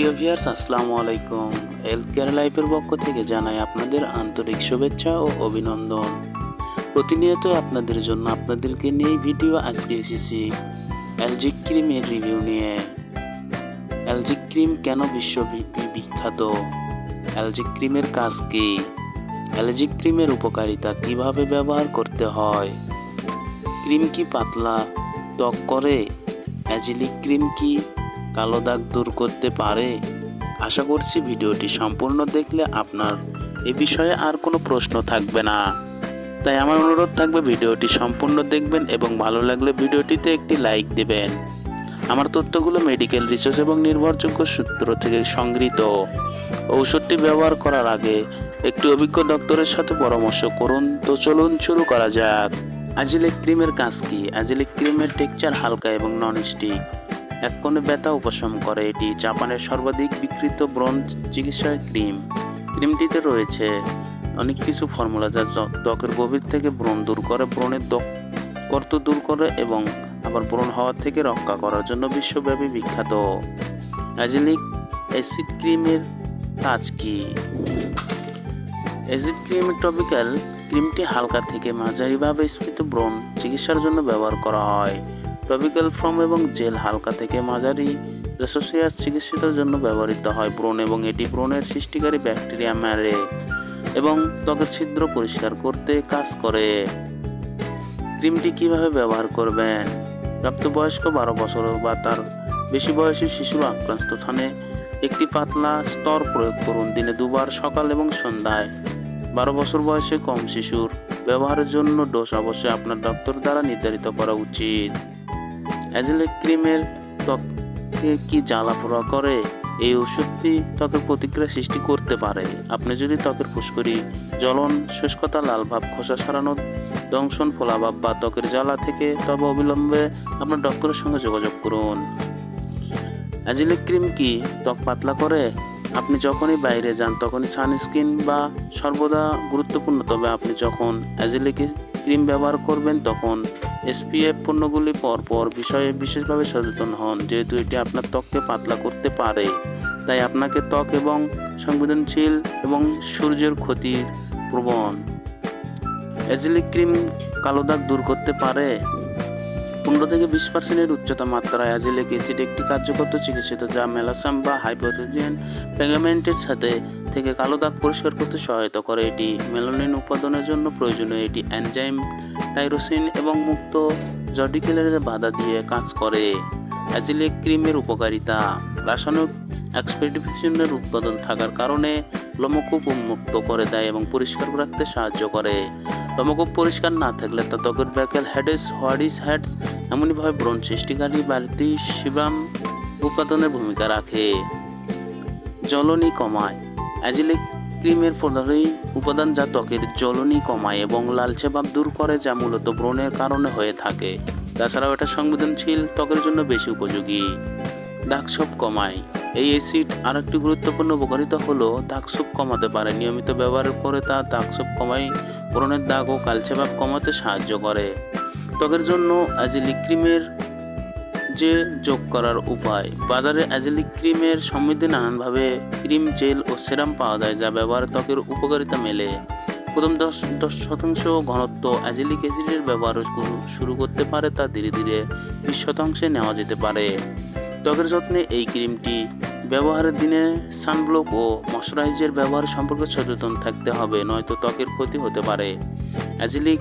প্রিয় ভিয়ার্স আসসালামু আলাইকুম। হেলথ কেয়ার লাইফের পক্ষ থেকে জানাই আপনাদের আন্তরিক শুভেচ্ছা ও অভিনন্দন। প্রতিনিয়ত আপনাদের জন্য আপনাদেরকে নিয়ে ভিডিও আজকে এসেছি অ্যালজিক ক্রিমের রিভিউ নিয়ে। অ্যালজিক ক্রিম কেন বিশ্বব্যাপী বিখ্যাত? অ্যালজিক ক্রিমের কাজ কী? অ্যালজিক ক্রিমের উপকারিতা কীভাবে ব্যবহার করতে হয়? ক্রিম কি পাতলা, ত্বক করে? অ্যাজিলিক ক্রিম কি কালো দাগ দূর করতে পারে? আশা করছি ভিডিওটি সম্পূর্ণ দেখলে আপনার এ বিষয়ে আর কোনো প্রশ্ন থাকবে না। তাই আমার অনুরোধ থাকবে ভিডিওটি সম্পূর্ণ দেখবেন এবং ভালো লাগলে ভিডিওটিতে একটি লাইক দেবেন। আমার তথ্যগুলো মেডিকেল রিসার্চ এবং নির্ভরযোগ্য সূত্র থেকে সংগৃহীত। ঔষধটি ব্যবহার করার আগে একটি অভিজ্ঞ ডক্টরের সাথে পরামর্শ করুন। তো চলুন শুরু করা যাক। আজিলিক ক্রিমের কাজ কি? আজিলিক ক্রিমের টেক্সচার হালকা এবং নন স্টিক এক কোণে ব্যথা উপশম করে। এটি জাপানের সর্বাধিক বিকৃত ব্রণ চিকিৎসা ক্রিম। ক্রিমটিতে রয়েছে অনেক কিছু ফর্মুলা যা ত্বকের গভীর থেকে ব্রণ দূর করে, ব্রণের গর্ত দূর করে এবং আবার ব্রণ হওয়া থেকে রক্ষা করার জন্য বিশ্বব্যাপী বিখ্যাত। অ্যাজিলিক অ্যাসিড ক্রিমের কাজ কি? অ্যাসিড ক্রিমের টপিক্যাল ক্রিমটি হালকা থেকে মাঝারিভাবে স্ফীত ব্রণ চিকিৎসার জন্য ব্যবহার করা হয়। টপিক্যাল ফর্ম এবং জেল হালকা থেকে মাঝারি রেসোসিয়াস চিকিৎসার জন্য ব্যবহৃত হয় ব্রণ এবং এটি ব্রণের সৃষ্টিকারী ব্যাকটেরিয়া মারে এবং ত্বকের ছিদ্র পরিষ্কার করতে কাজ করে। ক্রিমটি কীভাবে ব্যবহার করবেন? প্রাপ্তবয়স্ক বারো বছর বা তার বেশি বয়সী শিশুর আক্রান্ত স্থানে একটি পাতলা স্তর প্রয়োগ করুন। দিনে দুবার সকাল এবং সন্ধ্যায়। বারো বছর বয়সে কম শিশুর ব্যবহারের জন্য ডোজ অবশ্যই আপনার ডক্টর দ্বারা নির্ধারিত করা উচিত। অ্যাজেলিক ক্রিমের ত্বককে কি জ্বালা পোড়া করে? এই ওষুধটি ত্বকের প্রতিক্রিয়া সৃষ্টি করতে পারে। আপনি যদি ত্বকের ফুসকুড়ি, জ্বলন, শুষ্কতা, লাল ভাব, খোসা সারানো দংশন ফোলাভাব বা ত্বকের জ্বালা থেকে তবে অবিলম্বে আপনার ডক্টরের সঙ্গে যোগাযোগ করুন। অ্যাজিলিক ক্রিম কি ত্বক পাতলা করে? আপনি যখনই বাইরে যান, তখনই সানস্ক্রিন বা সর্বদা গুরুত্বপূর্ণ। তবে আপনি যখন অ্যাজিলিক ক্রিম ব্যবহার করবেন, তখন এসপিএফ পণ্যগুলি পরপর বিষয়ে বিশেষভাবে সচেতন হন, যেহেতু এটি আপনার ত্বককে পাতলা করতে পারে। তাই আপনাকে ত্বক এবং সংবেদনশীল এবং সূর্যের ক্ষতির প্রবণ। অ্যাজিলিক ক্রিম কালো দাগ দূর করতে পারে। পনেরো থেকে বিশ পার্সেন্টের উচ্চতা মাত্রায় অ্যাজিলিক অ্যাসিড একটি কার্যকর চিকিৎসিত যা মেলাসাম বা হাইপোথেজিয়ান পেগামেন্টের সাথে থেকে কালো দাগ পরিষ্কার করতে সহায়তা করে। এটি মেলানিন উৎপাদনের জন্য প্রয়োজনীয়। এটি এনজাইম টাইরোসিন এবং মুক্ত জডিকেলের বাধা দিয়ে কাজ করে। অ্যাজিলিক ক্রিমের উপকারিতা। রাসায়নিক এক্সপেডিফিকেশনের উৎপাদন থাকার কারণে লোমকূপ উন্মুক্ত করে দেয় এবং পরিষ্কার রাখতে সাহায্য করে। লোমকূপ পরিষ্কার না থাকলে তা ত্বকের ব্যাকেল হেডেস, হোয়াডিস, হেডস এমনইভাবে ব্রণ সৃষ্টিকারী বাড়তি শিবাম উৎপাদনের ভূমিকা রাখে। জ্বলনি কমায়। অ্যাজিলিক ক্রিমের প্রধানই উপাদান যা ত্বকের জ্বলনি কমায় এবং লালচে ভাব দূর করে যা মূলত ব্রণের কারণে হয়ে থাকে। তাছাড়াও এটা সংবেদনশীল, ত্বকের জন্য বেশি উপযোগী। দাগছোপ কমায়। এই অ্যাসিড আরেকটি গুরুত্বপূর্ণ উপকারিতা হলো, দাগছোপ কমাতে পারে। নিয়মিত ব্যবহার করে তা দাগছোপ কমায়, ব্রণের দাগ ও কালচে ভাব কমাতে সাহায্য করে। ত্বকের জন্য অ্যাজিলিক ক্রিমের যে যোগ করার উপায়। বাজারে অ্যাজেলিক ক্রিমের সমৃদ্ধি নানানভাবে ক্রিম, জেল ও সেরাম পাওয়া যায়, যা ব্যবহার ত্বকের উপকারিতা মেলে। প্রথম দশ দশ শতাংশ ঘনত্ব অ্যাজিলিক অ্যাসিডের ব্যবহার শুরু- শুরু করতে পারে তা ধীরে ধীরে বিশ শতাংশে নেওয়া যেতে পারে। ত্বকের যত্নে এই ক্রিমটি ব্যবহারের দিনে সানব্লক ও ময়শ্চারাইজার ব্যবহার সম্পর্কে সচেতন থাকতে হবে, নয়তো ত্বকের ক্ষতি হতে পারে। অ্যাজিলিক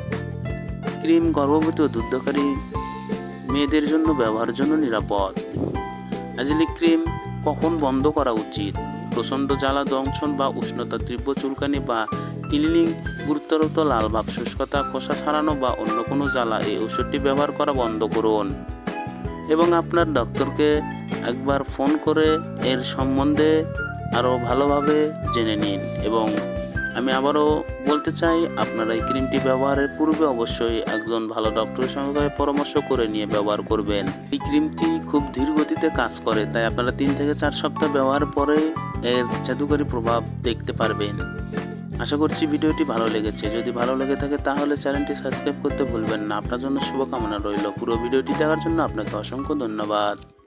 ক্রিম গর্ভবতী ও দুগ্ধকারী মেয়েদের জন্য ব্যবহারের জন্য নিরাপদ। অ্যাজিলিক ক্রিম কখন বন্ধ করা উচিত? প্রচণ্ড জ্বালা, দংশন বা উষ্ণতা, তীব্র চুলকানি বা ক্লিনিং, গুরুতরত লাল ভাব, শুষ্কতা, খোসা ছাড়ানো বা অন্য কোনো জ্বালা, এই ওষুধটি ব্যবহার করা বন্ধ করুন। এবং আপনার ডক্টরকে একবার ফোন করে এর সম্বন্ধে আরও ভালোভাবে জেনে নিন এবং আমি আবারও বলতে চাই, আপনারা এই ক্রিমটি ব্যবহারের পূর্বে অবশ্যই একজন ভালো ডক্টরের সঙ্গে পরামর্শ করে নিয়ে ব্যবহার করবেন। এই ক্রিমটি খুব ধীর গতিতে কাজ করে, তাই আপনারা তিন থেকে চার সপ্তাহ ব্যবহার পরে এর জাদুকরী প্রভাব দেখতে পারবেন। আশা করছি ভিডিওটি ভালো লেগেছে। যদি ভালো লেগে থাকে তাহলে চ্যানেলটি সাবস্ক্রাইব করতে ভুলবেন না। আপনার জন্য শুভকামনা রইল। পুরো ভিডিওটি দেখার জন্য আপনাকে অসংখ্য ধন্যবাদ।